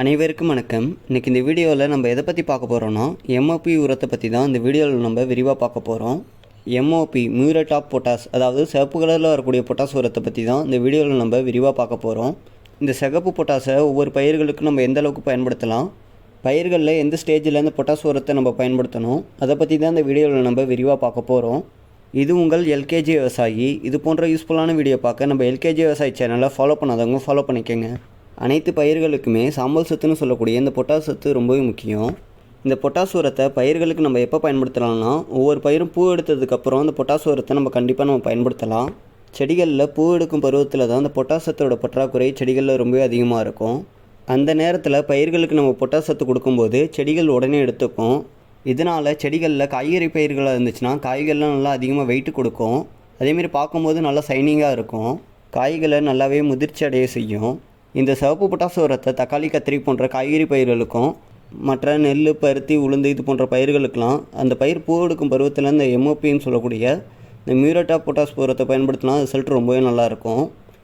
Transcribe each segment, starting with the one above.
அனைவருக்கும் வணக்கம். இன்றைக்கி இந்த வீடியோவில் நம்ம எதை பற்றி பார்க்க போகிறோன்னா எம்ஓபி உரத்தை பற்றி தான் இந்த வீடியோவில் நம்ம விரிவாக பார்க்க போகிறோம் எம்ஓபி மியூரேட் ஆஃப் பொட்டாஸ் அதாவது சிவப்பு கலரில் வரக்கூடிய பொட்டாஸ் உரத்தை பற்றி தான் இந்த வீடியோவில் நம்ம விரிவாக பார்க்க போகிறோம் இந்த சிகப்பு பொட்டாஸை ஒவ்வொரு பயிர்களுக்கும் நம்ம எந்த அளவுக்கு பயன்படுத்தலாம்? பயிர்களில் எந்த ஸ்டேஜில் இந்த பொட்டாஸ் உரத்தை நம்ம பயன்படுத்தணும்? அதை பற்றி தான் இந்த வீடியோவில் நம்ம விரிவாக பார்க்க போகிறோம் இது உங்கள் எல்கேஜி விவசாயி. இது போன்ற யூஸ்ஃபுல்லான வீடியோ பார்க்க நம்ம எல்கேஜி விவசாயி சேனலை ஃபாலோ பண்ணாதவங்க ஃபாலோ பண்ணிக்கோங்க. அனைத்து பயிர்களுக்குமே சாம்பல் சத்துன்னு சொல்லக்கூடிய இந்த பொட்டாசு சத்து ரொம்பவே முக்கியம். இந்த பொட்டாசு உரத்தை பயிர்களுக்கு நம்ம எப்போ பயன்படுத்தலாம்னா ஒவ்வொரு பயிரும் பூ எடுத்ததுக்கப்புறம் இந்த பொட்டாசு உரத்தை நம்ம கண்டிப்பாக நம்ம பயன்படுத்தலாம். செடிகளில் பூ எடுக்கும் பருவத்தில் தான் இந்த பொட்டாசத்தோட பற்றாக்குறை செடிகளில் ரொம்பவே அதிகமாக இருக்கும். அந்த நேரத்தில் பயிர்களுக்கு நம்ம பொட்டாசத்து கொடுக்கும்போது செடிகள் உடனே எடுத்துக்கும். இதனால் செடிகளில் காய்கறி பயிர்களாக இருந்துச்சுன்னா காய்கள்லாம் நல்லா அதிகமாக வெயிட் கொடுக்கும். அதேமாரி பார்க்கும்போது நல்லா சைனிங்காக இருக்கும். காய்களை நல்லாவே முதிர்ச்சி அடைய செய்யும். இந்த சிவப்பு பொட்டாசு உரத்தை தக்காளி கத்திரி போன்ற காய்கறி பயிர்களுக்கும் மற்ற நெல் பருத்தி உளுந்து இது போன்ற பயிர்களுக்கெல்லாம் அந்த பயிர் பூ எடுக்கும் பருவத்தில் இந்த எம்ஓபின்னு சொல்லக்கூடிய இந்த மியூரட்டா பொட்டாஸ் உரத்தை பயன்படுத்தினா ரிசல்ட் ரொம்பவே நல்லாயிருக்கும்.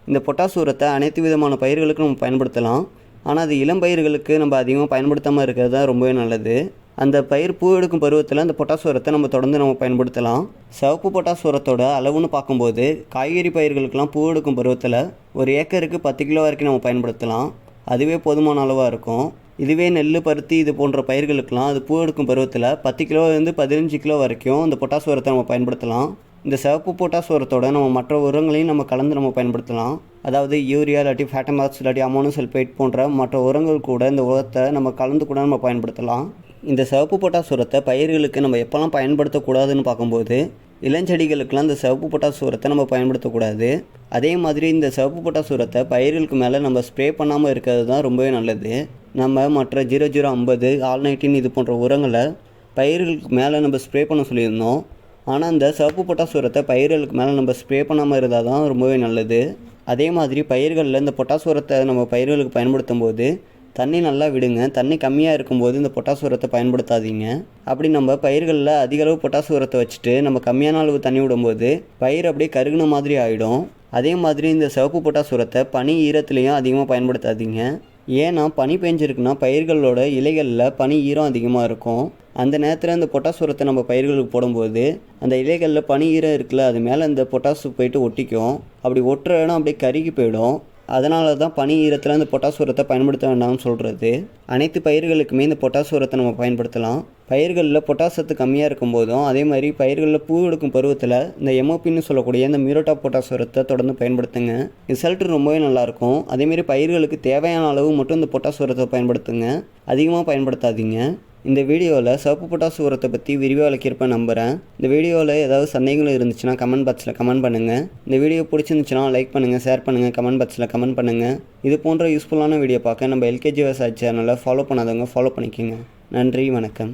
இந்த பொட்டாஸ் உரத்தை அனைத்து விதமான பயிர்களுக்கும் நம்ம பயன்படுத்தலாம். ஆனால் அது இளம் பயிர்களுக்கு நம்ம அதிகமாக பயன்படுத்தாமல் இருக்கிறது தான் ரொம்பவே நல்லது. அந்த பயிர் பூ எடுக்கும் பருவத்தில் அந்த பொட்டாஸ் உரத்தை நம்ம தொடர்ந்து நம்ம பயன்படுத்தலாம். சிவப்பு பொட்டாஸ் உரத்தோட அளவுன்னு பார்க்கும்போது காய்கறி பயிர்களுக்கெல்லாம் பூ எடுக்கும் பருவத்தில் ஒரு ஏக்கருக்கு பத்து கிலோ வரைக்கும் நம்ம பயன்படுத்தலாம். அதுவே போதுமான அளவாக இருக்கும். இதுவே நெல் பருத்தி இது போன்ற பயிர்களுக்கெல்லாம் அது பூ எடுக்கும் பருவத்தில் பத்து கிலோலேருந்து பதினஞ்சு கிலோ வரைக்கும் இந்த பொட்டாஸ் உரத்தை நம்ம பயன்படுத்தலாம். இந்த சிவப்பு பொட்டாஸ் உரத்தோட நம்ம மற்ற உரங்களையும் நம்ம கலந்து நம்ம பயன்படுத்தலாம். அதாவது யூரியா இல்லாட்டி ஃபேட்டமாக்ஸ் இல்லாட்டி அமோனோ சல்ஃபேட் போன்ற மற்ற உரங்கள் கூட இந்த உரத்தை நம்ம கலந்து கூட நம்ம பயன்படுத்தலாம். இந்த சிவப்பு பொட்டாஸ் உரத்தை பயிர்களுக்கு நம்ம எப்போல்லாம் பயன்படுத்தக்கூடாதுன்னு பார்க்கும்போது இளஞ்செடிகளுக்கெல்லாம் இந்த சிவப்பு பொட்டாஸ் உரத்தை நம்ம பயன்படுத்தக்கூடாது. அதே மாதிரி இந்த சிவப்பு பொட்டாஸ் உரத்தை பயிர்களுக்கு மேலே நம்ம ஸ்ப்ரே பண்ணாமல் இருக்கிறது தான் ரொம்பவே நல்லது. நம்ம மற்ற ஜீரோ ஜீரோ ஐம்பது ஆல் நைன்டீன் இது போன்ற உரங்களை பயிர்களுக்கு மேலே நம்ம ஸ்ப்ரே பண்ண சொல்லியிருந்தோம். ஆனால் இந்த சிவப்பு பொட்டாஸ் உரத்தை பயிர்களுக்கு மேலே நம்ம ஸ்ப்ரே பண்ணாமல் இருந்தால் தான் ரொம்பவே நல்லது. அதே மாதிரி பயிர்களில் இந்த பொட்டாஸ் உரத்தை நம்ம பயிர்களுக்கு பயன்படுத்தும் போது தண்ணி நல்லா விடுங்க. தண்ணி கம்மியாக இருக்கும்போது இந்த பொட்டாசு உரத்தை பயன்படுத்தாதீங்க. அப்படி நம்ம பயிர்களில் அதிக அளவு உரத்தை வச்சுட்டு நம்ம கம்மியான அளவு தண்ணி விடும்போது பயிர் அப்படியே கருகுன மாதிரி ஆகிடும் அதே மாதிரி இந்த சிவப்பு பொட்டாசு உரத்தை பனி ஈரத்துலேயும் அதிகமாக பயன்படுத்தாதீங்க. ஏன்னா பனி பெஞ்சிருக்குன்னா பயிர்களோட இலைகளில் பனி ஈரம் அதிகமாக இருக்கும். அந்த நேரத்தில் இந்த பொட்டாசு உரத்தை நம்ம பயிர்களுக்கு போடும்போது அந்த இலைகளில் பனி ஈரம் இருக்குல்ல அது மேலே இந்த பொட்டாசு போயிட்டு ஒட்டிக்கும். அப்படி ஒட்டுற இடம் அப்படியே கருகி போயிடும். அதனால தான் பனி ஈரத்தில் இந்த பொட்டாஸ் உரத்தை பயன்படுத்த வேண்டாம்னு சொல்கிறது அனைத்து பயிர்களுக்குமே இந்த பொட்டாஸ் உரத்தை நம்ம பயன்படுத்தலாம். பயிர்களில் பொட்டாசத்து கம்மியாக கம்மியாக இருக்கும்போதும் அதே மாதிரி பயிர்களில் பூ எடுக்கும் பருவத்தில் இந்த எம்ஓபின்னு சொல்லக்கூடிய இந்த மியூரோட்டா பொட்டாஸ் உரத்தை தொடர்ந்து பயன்படுத்துங்க. ரிசல்ட் ரொம்பவே நல்லாயிருக்கும். அதேமாரி பயிர்களுக்கு தேவையான அளவு மட்டும் இந்த பொட்டாஸ் உரத்தை பயன்படுத்துங்க. அதிகமாக பயன்படுத்தாதீங்க. இந்த வீடியோவில் சிவப்பு பொட்டாஸ் உரத்தை பற்றி விரிவாக விளக்கியிருப்பேன் நம்புகிறேன் இந்த வீடியோவில் ஏதாவது சந்தேகங்கள் இருந்துச்சுன்னா கமெண்ட் பாக்ஸில் கமெண்ட் பண்ணுங்கள் இந்த வீடியோ பிடிச்சிருந்துச்சுன்னா லைக் பண்ணுங்கள் ஷேர் பண்ணுங்கள் கமெண்ட் பாக்ஸில் கமெண்ட் பண்ணுங்கள் இது போன்ற யூஸ்ஃபுல்லான வீடியோ பார்க்க நம்ம எல்கேஜி விவசாய சேனலை ஃபாலோ பண்ணாதவங்க ஃபாலோ பண்ணிக்கோங்க. நன்றி வணக்கம்.